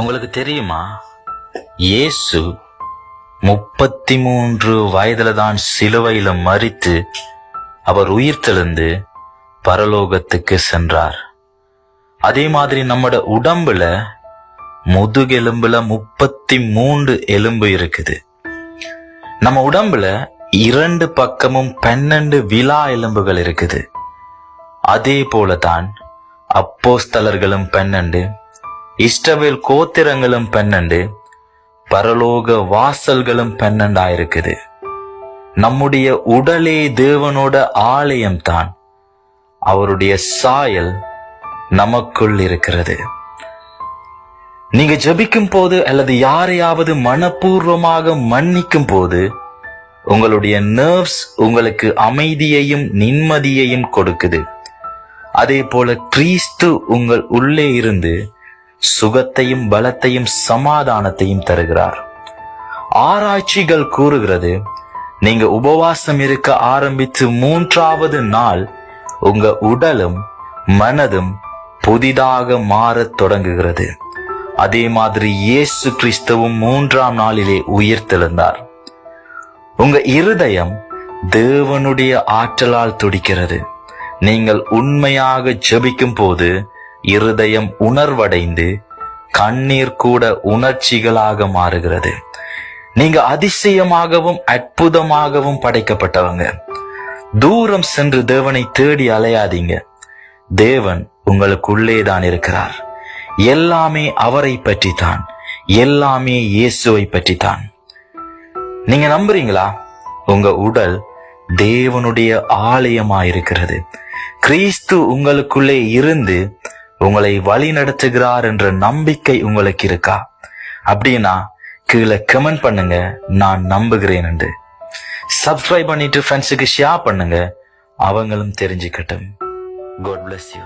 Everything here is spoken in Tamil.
உங்களுக்கு தெரியுமா? இயேசு முப்பத்தி மூன்று வயதுல தான் சிலுவையில மறித்து அவர் உயிர்த்தெழுந்து பரலோகத்துக்கு சென்றார். அதே மாதிரி நம்மட உடம்புல முதுகெலும்புல முப்பத்தி மூன்று எலும்பு இருக்குது. நம்ம உடம்புல இரண்டு பக்கமும் பன்னெண்டு விழா எலும்புகள் இருக்குது. அதே போலதான் அப்போஸ்தலர்களும் பன்னெண்டு இஷ்டவேல் கோத்திரங்களும் பன்னெண்டு பரலோக வாசல்களும் பன்னெண்டாயிருக்குது. நம்முடைய உடலே தேவனோட ஆலயம் தான் அவருடைய சாயல் நமக்குள் இருக்கிறது. நீங்க ஜபிக்கும் போது அல்லது யாரையாவது மனப்பூர்வமாக மன்னிக்கும் போது உங்களுடைய நர்வ்ஸ் உங்களுக்கு அமைதியையும் நிம்மதியையும் கொடுக்குது. அதே போல கிறிஸ்து உங்கள் உள்ளே இருந்து சுகத்தையும் பலத்தையும் சமாதானத்தையும் தருகிறார். ஆராய்ச்சிகள் கூறுகிறது நீங்க உபவாசம் இருக்க ஆரம்பித்து மூன்றாவது நாள் உங்க உடலும் மனதும் புதிதாக மாறத் தொடங்குகிறது. அதே மாதிரி இயேசு கிறிஸ்துவும் மூன்றாம் நாளிலே உயிர்த்தெழுந்தார். உங்க இருதயம் தேவனுடைய ஆற்றலால் துடிக்கிறது. நீங்கள் உண்மையாக ஜெபிக்கும் போது இருதயம் உணர்வடைந்து கண்ணீர் கூட உணர்ச்சிகளாக மாறுகிறது. நீங்க அதிசயமாகவும் அற்புதமாகவும் படைக்கப்பட்டவங்க. தூரம் சென்று தேவனை தேடி அலையாதீங்க. தேவன் உங்களுக்குள்ளே தான் இருக்கிறார். எல்லாமே அவரை பற்றி தான் எல்லாமே இயேசுவை பற்றி தான் நீங்க நம்புறீங்களா? உங்க உடல் தேவனுடைய ஆலயமாயிருக்கிறது. கிறிஸ்து உங்களுக்குள்ளே இருந்து உங்களை வழி நடத்துகிறார் என்ற நம்பிக்கை உங்களுக்கு இருக்கா? அப்படின்னா கீழே கமெண்ட் பண்ணுங்க. நான் நம்புகிறேன் என்று. சப்ஸ்கிரைப் பண்ணிட்டு ஃப்ரெண்ட்ஸுக்கு ஷேர் பண்ணுங்க. அவங்களும் தெரிஞ்சுக்கட்டும். God bless you